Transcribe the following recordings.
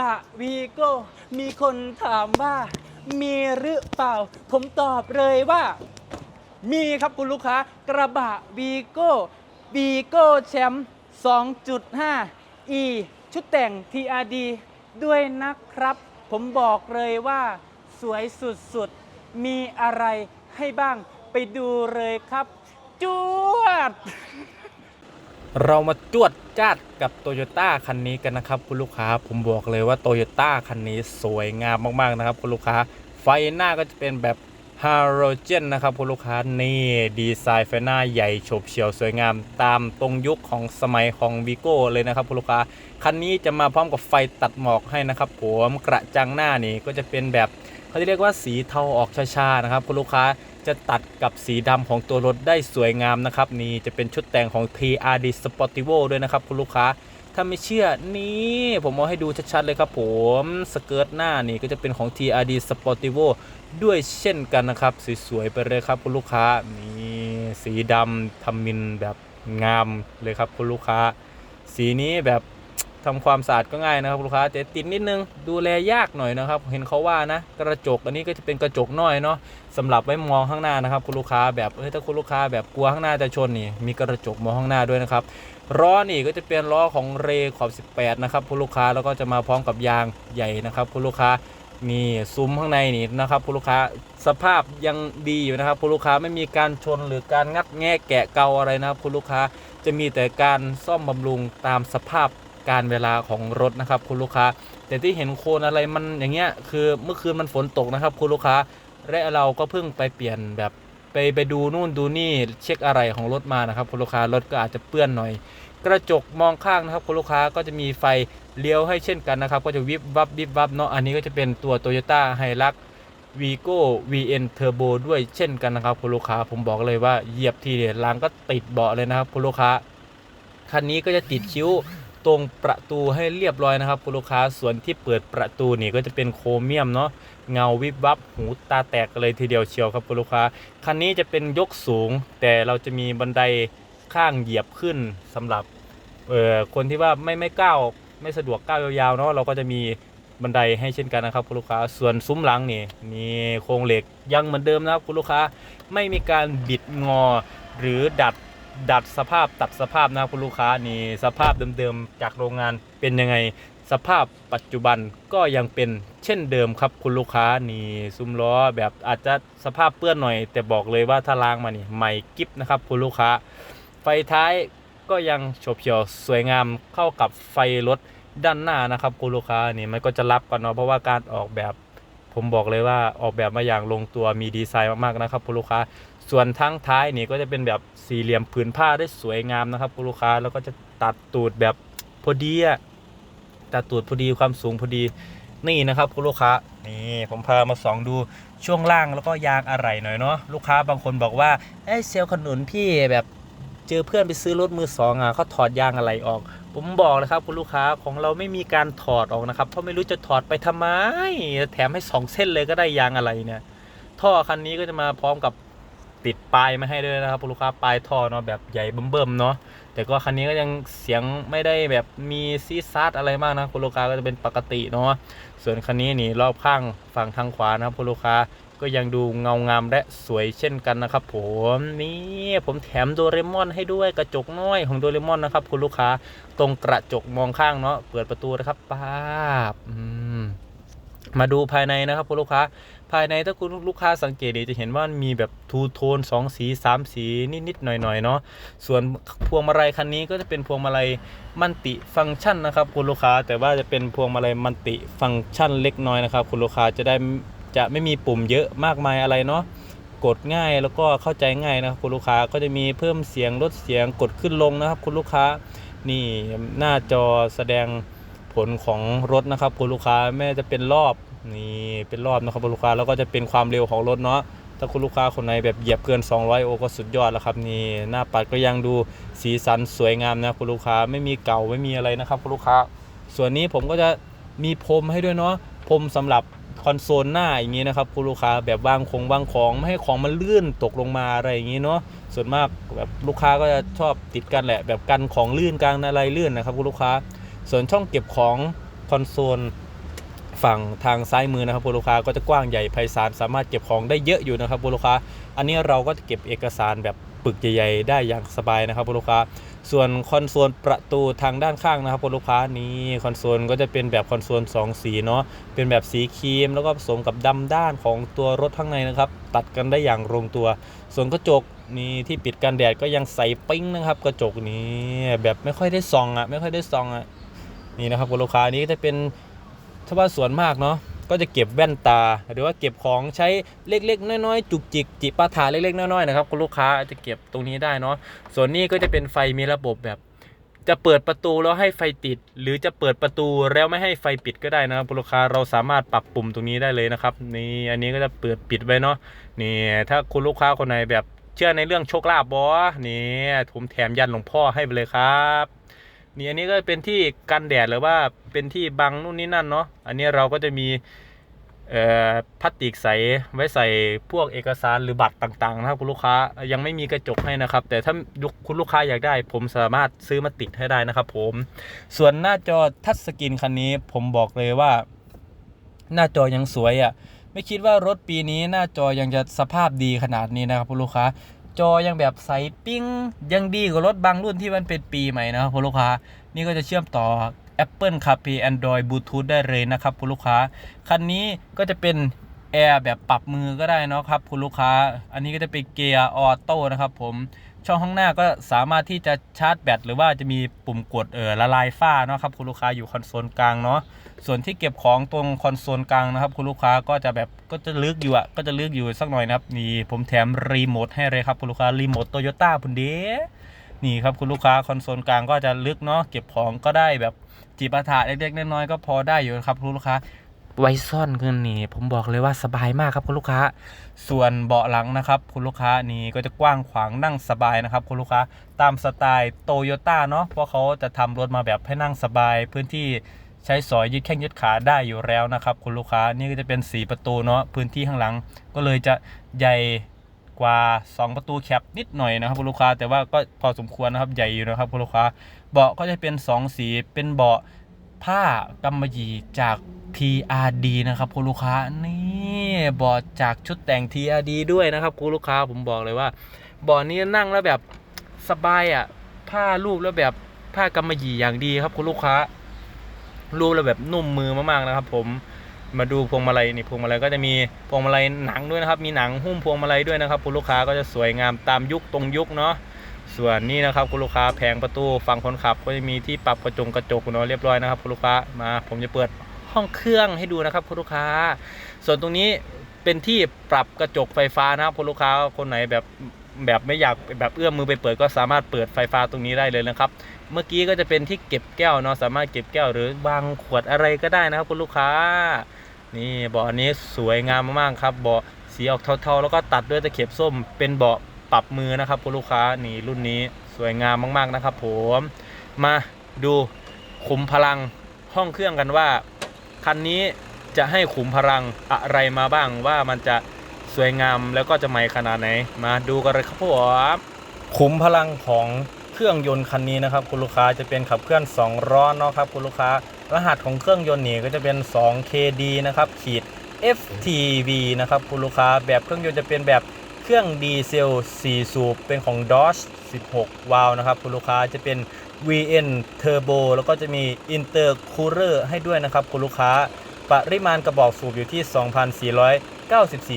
บะวีโก้มีคนถามว่า มีหรือเปล่า ผมตอบเลยว่า มีครับคุณลูกค้า กระบะวีโก้วีโก้แชมป์2.5 e ชุดแต่ง TRD ด้วยนะครับ ผมบอกเลยว่า สวยสุดๆ มีอะไรให้บ้างไปดูเลยครับ จวด เรามาจวดจ้าดกับโตโยต้าคันนี้กันนะครับคุณลูกค้า ผมบอกเลยว่าโตโยต้าคันนี้สวยงามมากๆนะครับคุณลูกค้า ไฟหน้าก็จะเป็นแบบฮาโลเจนนะครับคุณลูกค้านี่ดีไซน์ไฟหน้าใหญ่โฉบเฉี่ยวสวยงามตามตรงยุคของสมัยของวีโก้เลยนะครับคุณลูกค้า คันนี้จะมาพร้อมกับไฟตัดหมอกให้นะครับผมกระจังหน้านี่ก็จะเป็นแบบเขาจะเรียกว่าสีเทาออกชาๆนะครับคุณลูกค้า จะตัดกับสีดำของตัวรถได้สวยงามนะครับ นี่จะเป็นชุดแต่งของ TRD Sportivo ด้วยนะครับคุณลูกค้า ถ้าไม่เชื่อนี่ผมเอาให้ดูชัดๆเลยครับผมสเกิร์ตหน้านี่ก็จะเป็นของ TRD Sportivo ด้วยเช่นกันนะครับ สวยๆไปเลยครับคุณลูกค้านี่สีดำทำมินแบบงามเลยครับคุณลูกค้า สีนี้แบบ ทำความสะอาดก็ง่ายนะครับคุณลูกค้าแต่ติดนิดนึงดูแลยากหน่อยนะครับ เห็นเขาว่านะ กระจกอันนี้ก็จะเป็นกระจกน้อยเนาะสำหรับไว้มองข้างหน้านะครับคุณลูกค้าแบบเฮ้ยถ้าคุณลูกค้าแบบกลัวข้างหน้าจะชนนี่มีกระจกมองข้างหน้าด้วยนะครับล้อนี่ก็จะเป็นล้อของเรขอบ 18 นะครับคุณลูกค้าแล้วก็จะมาพร้อมกับยางใหญ่นะครับคุณลูกค้านี่ซุ้มข้างในนี่นะครับคุณลูกค้าสภาพยังดีอยู่นะครับคุณลูกค้าไม่มีการชนหรือการงัดแงะแกะเกาอะไรนะครับคุณลูกค้าจะมีแต่การซ่อมบำรุงตามสภาพ การเวลาของรถนะครับคุณลูกค้า แต่ที่เห็นโคนอะไรมันอย่างเงี้ยคือเมื่อคืนมันฝนตกนะครับคุณลูกค้าและเราก็เพิ่งไปเปลี่ยนแบบไปไปดูนู่นดูนี่เช็คอะไรของรถมานะครับคุณลูกค้ารถก็อาจจะเปื้อนหน่อย กระจกมองข้างนะครับคุณลูกค้าก็จะมีไฟเลี้ยวให้เช่นกันนะครับ ก็จะวิบวับวิบวับเนาะอันนี้ก็จะเป็นตัว Toyota h i l u x Vigo VN Turbo ด้วยเช่นกันนะครับคุณลูกค้าผมบอกเลยว่าเหยียบทีเดียวลางก็ติดเบาะเลยนะครับคุณลูกค้าคันนี้ก็จะติดคิ้ว ตรงประตูให้เรียบร้อยนะครับคุณลูกค้าส่วนที่เปิดประตูนี่ก็จะเป็นโครเมียมเนาะเงาวิบวับหูตาแตกเลยทีเดียวเชียวครับคุณลูกค้าคันนี้จะเป็นยกสูง แต่เราจะมีบันไดข้างเหยียบขึ้นสำหรับเอ่อคนที่ว่าไม่ไม่ก้าวไม่สะดวกก้าวยาวๆเนาะเราก็จะมีบันไดให้เช่นกันนะครับคุณลูกค้าส่วนซุ้มหลังนี่มีโครงเหล็กยังเหมือนเดิมนะครับคุณลูกค้าไม่มีการบิดงอหรือดัด ดัดสภาพตัดสภาพนะครับคุณลูกค้านี่สภาพเดิมๆจากโรงงานเป็นยังไง สภาพปัจจุบันก็ยังเป็นเช่นเดิมครับคุณลูกค้านี่ซุ้มล้อแบบอาจจะสภาพเปื้อนหน่อย แต่บอกเลยว่าถ้าล้างมานี่ใหม่กิฟนะครับคุณลูกค้า ไฟท้ายก็ยังโฉบเฉี่ยวสวยงามเข้ากับไฟรถด้านหน้านะครับคุณลูกค้านี่มันก็จะรับกันเนาะเพราะว่าการออกแบบ ผมบอกเลยว่าออกแบบมาอย่างลงตัวมีดีไซน์มากๆนะครับคุณลูกค้า ส่วนทั้งท้ายนี่ก็จะเป็นแบบสี่เหลี่ยมผืนผ้าได้สวยงามนะครับคุณลูกค้าแล้วก็จะตัดตูดแบบพอดีอะตัดตูดพอดีความสูงพอดีนี่นะครับคุณลูกค้านี่ผมพามาส่องดูช่วงล่างแล้วก็ยางอะไหล่หน่อยเนาะลูกค้าบางคนบอกว่าเอ้เซลล์ขนุนพี่แบบเจอเพื่อนไปซื้อรถมือสองอะเขาถอดยางอะไหล่ออก ผมบอกเลยครับคุณลูกค้าของเราไม่มีการถอดออกนะครับ เพราะไม่รู้จะถอดไปทำไม แถมให้สองเส้นเลยก็ได้ยางอะไรเนี่ยท่อคันนี้ก็จะมาพร้อมกับติดปลายมาให้ด้วยนะครับคุณลูกค้าปลายท่อเนาะแบบใหญ่เบิ่มๆเนาะแต่ก็คันนี้ก็ยังเสียงไม่ได้แบบมีซีซาดอะไรมากนะคุณลูกค้าก็จะเป็นปกติเนาะส่วนคันนี้นี่รอบข้างฝั่งทางขวานะครับคุณลูกค้า ก็ยังดูเงางามและสวยเช่นกันนะครับ ผมนี่ผมแถมโดเรมอนให้ด้วยกระจกน้อยของโดเรมอนนะครับ คุณลูกค้าตรงกระจกมองข้างเนาะเปิดประตูนะครับป้าบมมาดูภายในนะครับคุณลูกค้า ภายในถ้าคุณลูกค้าสังเกตดีจะเห็นว่ามีแบบทูโทน2 สี 3 สีนิดๆหน่อยๆเนาะส่วนพวงมาลัยคันนี้ก็จะเป็นพวงมาลัยมันติฟังก์ชันนะครับคุณลูกค้า แต่ว่าจะเป็นพวงมาลัยมันติฟังก์ชันเล็กน้อยนะครับคุณลูกค้าจะได้ จะไม่มีปุ่มเยอะมากมายอะไรเนาะกดง่ายแล้วก็เข้าใจง่ายนะครับคุณลูกค้าก็จะมีเพิ่มเสียงลดเสียงกดขึ้นลงนะครับ คุณลูกค้านี่หน้าจอแสดงผลของรถนะครับคุณลูกค้าแม้จะเป็นรอบนี่เป็นรอบนะครับคุณลูกค้าแล้วก็จะเป็นความเร็วของรถเนาะถ้าคุณลูกค้าคนไหนแบบเหยียบเกิน 200 โอก็สุดยอดแล้วครับนี่หน้าปัดก็ยังดูสีสันสวยงามนะคุณลูกค้าไม่มีเก่าไม่มีอะไรนะครับคุณลูกค้า ส่วนนี้ผมก็จะมีพรมให้ด้วยเนาะพรมสำหรับ คอนโซลหน้าอย่างนี้นะครับคุณลูกค้าแบบวางของวางของไม่ให้ของมันลื่นตกลงมาอะไรอย่างนี้เนาะส่วนมากแบบลูกค้าก็จะชอบติดกันแหละ แบบกันของลื่นกลางอะไรลื่นนะครับคุณลูกค้า ส่วนช่องเก็บของคอนโซลฝั่งทางซ้ายมือนะครับคุณลูกค้าก็จะกว้างใหญ่ไพศาลสามารถเก็บของได้เยอะอยู่นะครับคุณลูกค้า อันนี้เราก็จะเก็บเอกสารแบบ ปึกใหญ่ๆได้อย่างสบายนะครับคุณลูกค้า ส่วนคอนโซลประตูทางด้านข้างนะครับคุณลูกค้านี่คอนโซลก็จะเป็นแบบคอนโซล2 สีเนาะเป็นแบบสีครีม แล้วก็ผสมกับดำด้านของตัวรถข้างในนะครับ ตัดกันได้อย่างลงตัว ส่วนกระจกนี่ที่ปิดกันแดดก็ยังใสปิ้งนะครับ กระจกนี้แบบไม่ค่อยได้ส่องอะไม่ค่อยได้ส่องอะนี่นะครับคุณลูกค้านี้ก็จะเป็นถ้าว่าส่วนมากเนาะ ก็จะเก็บแว่นตา หรือว่าเก็บของใช้เล็กๆ น้อยๆ จุกจิกจิปาถาเล็กๆ น้อยๆนะครับคุณลูกค้าจะเก็บตรงนี้ได้เนาะส่วนนี้ก็จะเป็นไฟมีระบบแบบ จะเปิดประตูแล้วให้ไฟติด หรือจะเปิดประตูแล้วไม่ให้ไฟปิดก็ได้นะครับคุณลูกค้าเราสามารถปรับปุ่มตรงนี้ได้เลยนะครับนี่อันนี้ก็จะเปิดปิดไว้เนาะนี่ถ้าคุณลูกค้าคนไหนแบบเชื่อในเรื่องโชคลาภบอนี่ผมแถมยันหลวงพ่อให้ไปเลยครับ นี่อันนี้ก็เป็นที่กันแดดหรือว่าเป็นที่บังนู่นนี่นั่นเนาะอันนี้เราก็จะมีพลาสติกใสไว้ใส่พวกเอกสารหรือบัตรต่างๆนะครับคุณลูกค้ายังไม่มีกระจกให้นะครับ แต่ถ้าคุณลูกค้าอยากได้ ผมสามารถซื้อมาติดให้ได้นะครับ ผม ส่วนหน้าจอทัชสกรีนคันนี้ ผมบอกเลยว่า หน้าจอยังสวยอะ่ะไม่คิดว่ารถปีนี้หน้าจอยังจะสภาพดีขนาดนี้นะครับคุณลูกค้า จอยังแบบใสปิ้ง ยังดีกว่ารถบางรุ่นที่มันเป็นปีใหม่นะครับคุณลูกค้า นี่ก็จะเชื่อมต่อ Apple CarPlay Android Bluetooth ได้เลยนะครับคุณลูกค้า คันนี้ก็จะเป็นแอร์แบบปรับมือก็ได้นะครับคุณลูกค้า อันนี้ก็จะเป็นเกียร์ออโต้นะครับผม ช่องข้างหน้าก็สามารถที่จะชาร์จแบตหรือว่าจะมีปุ่มกดเออละลายฝ้าเนาะครับคุณลูกค้าอยู่คอนโซลกลางเนาะส่วนที่เก็บของตรงคอนโซลกลางนะครับคุณลูกค้าก็จะแบบก็จะลึกอยู่อะก็จะลึกอยู่สักหน่อยนะครับนี่ผมแถมรีโมทให้เลยครับคุณลูกค้ารีโมทโตโยต้าพุ่นเดนี่ครับคุณลูกค้าคอนโซลกลางก็จะลึกเนาะเก็บของก็ได้แบบจีบอาถาเล็กๆน้อยๆก็พอได้อยู่ครับคุณลูกค้า ไว้ซ่อนเงินนี่ ผมบอกเลยว่าสบายมากครับคุณลูกค้า ส่วนเบาะหลังนะครับคุณลูกค้านี่ก็จะกว้างขวางนั่งสบายนะครับคุณลูกค้าตามสไตล์โตโยต้าเนาะเพราะเขาจะทำรถมาแบบให้นั่งสบาย พื้นที่ใช้สอยยืดแข้งยืดขาได้อยู่แล้วนะครับคุณลูกค้านี่ก็จะเป็นสีประตูเนาะพื้นที่ข้างหลัง ก็เลยจะใหญ่กว่า 2 ประตูแคปนิดหน่อยนะครับคุณลูกค้าแต่ว่าก็พอสมควรนะครับใหญ่อยู่นะครับคุณลูกค้าเบาะก็จะเป็น 2 สีเป็นเบาะผ้ากำมะหยี่จาก TRD นะครับคุณลูกค้านี่เบาะจากชุดแต่ง TRD ด้วยนะครับคุณลูกค้าผมบอกเลยว่าเบาะนี้นั่งแล้วแบบสบายอะผ้ารูปแล้วแบบผ้ากำมะหยี่อย่างดีครับคุณลูกค้า รูปแล้วแบบนุ่มมือมากๆนะครับ ผมมาดูพวงมาลัยนี่พวงมาลัยก็จะมีพวงมาลัยหนังด้วยนะครับ มีหนังหุ้มพวงมาลัยด้วยนะครับคุณลูกค้าก็จะสวยงามตามยุคตรงยุคเนาะส่วนนี้นะครับคุณลูกค้าแผงประตูฝั่งคนขับ ก็จะมีที่ปรับกระจงกระจกเนาะเรียบร้อยนะครับคุณลูกค้ามาผมจะเปิด ห้องเครื่องให้ดูนะครับคุณลูกค้า ส่วนตรงนี้เป็นที่ปรับกระจกไฟฟ้านะครับคุณลูกค้าคนไหนแบบแบบไม่อยากแบบเอื้อมมือไปเปิดก็สามารถเปิดไฟฟ้าตรงนี้ได้เลยนะครับ เมื่อกี้ก็จะเป็นที่เก็บแก้วเนาะสามารถเก็บแก้วหรือวางขวดอะไรก็ได้นะครับคุณลูกค้า นี่เบาะนนี้สวยงามมากๆครับเบาะสีออกเทาๆ แล้วก็ตัดด้วยตะเข็บส้มเป็นเบาะปรับมือนะครับคุณลูกค้านี่รุ่นนี้สวยงามมาก ๆนะครับ ผมมาดูขุมพลังห้องเครื่องกันว่า คันนี้จะให้ขุมพลังอะไรมาบ้างว่ามันจะสวยงามแล้วก็จะใหม่ขนาดไหน มาดูกันเลยครับผมขุมพลังของเครื่องยนต์คันนี้นะครับ คุณลูกค้าจะเป็นขับเคลื่อน2ล้อเนาะครับคุณลูกค้ารหัสของเครื่องยนต์นี่ก็จะเป็น 2KD นะครับขีด FTV นะครับคุณลูกค้าแบบเครื่องยนต์จะเป็นแบบเครื่องดีเซล 4 สูบเป็นของ Dodge 16 วาล์วนะครับคุณลูกค้าจะเป็น VN Turbo แล้วก็จะมี Intercooler ให้ด้วยนะครับคุณลูกค้า ปริมาณกระบอกสูบอยู่ที่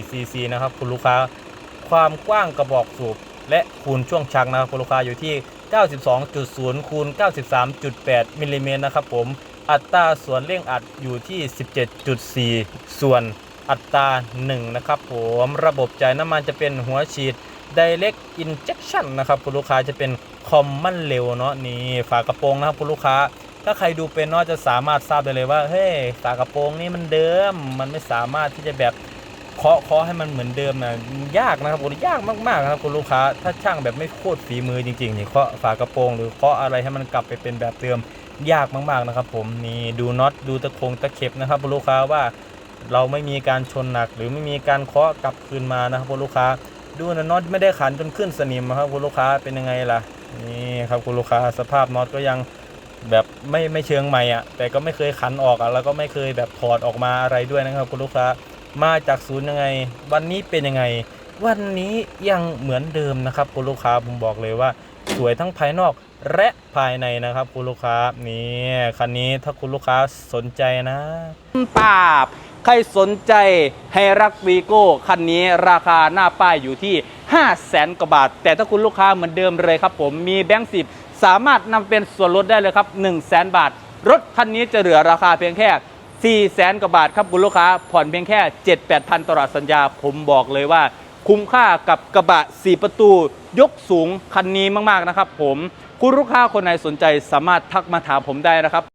2,494ซีซีนะครับคุณลูกค้า ความกว้างกระบอกสูบและคูณช่วงชักนะครับคุณลูกค้าอยู่ที่ 92.0 คูณ 93.8มิลลิเมตรนะครับผม อัตราส่วนเร่งอัดอยู่ที่ 17.4 ส่วนอัตรา 1 นะครับผม ระบบจ่ายน้ำมันจะเป็นหัวฉีด Direct Injection นะครับคุณลูกค้าจะเป็นคอมมันเร็วเนาะนี่ฝากระโปรงนะครับคุณลูกค้า ถ้าใครดูเป็นเนาะจะสามารถทราบได้เลยว่าเฮ้ยฝากระโปรงนี่มันเดิม มันไม่สามารถที่จะแบบเคาะเคาะให้มันเหมือนเดิมนะยากนะครับผมยากมากๆนะครับคุณลูกค้า ถ้าช่างแบบไม่โคตรฝีมือจริงๆนี่เคาะฝากระโปรงหรือเคาะอะไรให้มันกลับไปเป็นแบบเดิมยากมากๆนะครับ ผมนี่ดูน็อตดูตะคงตะเข็บนะครับคุณลูกค้าว่าเราไม่มีการชนหนักหรือไม่มีการเคาะกลับคืนมานะครับคุณลูกค้า ดูนะน็อตไม่ได้ขันจนขึ้นสนิมนะครับคุณลูกค้าเป็นยังไงล่ะนี่ครับคุณลูกค้าสภาพน็อตก็ยังแบบไม่ไม่เชิงใหม่อะแต่ก็ไม่เคยขันออกอะแล้วก็ไม่เคยแบบถอดออกมาอะไรด้วยนะครับคุณลูกค้ามาจากศูนย์ยังไง วันนี้เป็นยังไง วันนี้ยังเหมือนเดิมนะครับคุณลูกค้าผมบอกเลยว่าสวยทั้งภายนอกและภายในนะครับคุณลูกค้านี่คันนี้ถ้าคุณลูกค้าสนใจนะปาบ ครสนใจให้รักวีโก้คันนี้ราคาหน้าป้ายอยู่ที่ 5 0 0แสนกว่าบาท แต่ถ้าคุณลูกค้าเหมือนเดิมเลยครับผมมีแบงค์สิบสามารถนำเป็นส่วนลดได้เลยครับ 1 0 0 0 0แสนบาท รถคันนี้จะเหลือราคาเพียงแค่ 4 0 0แสนกว่าบาทครับคุณลูกค้า ผ่อนเพียงแค่ 7 8พันตลอดสัญญาผมบอกเลยว่า คุ้มค่ากับกระบะ 4 ประตู ยกสูงคันนี้มากๆนะครับผมคุณลูกค้าคนไหนสนใจสามารถทักมาถามผมได้นะครับ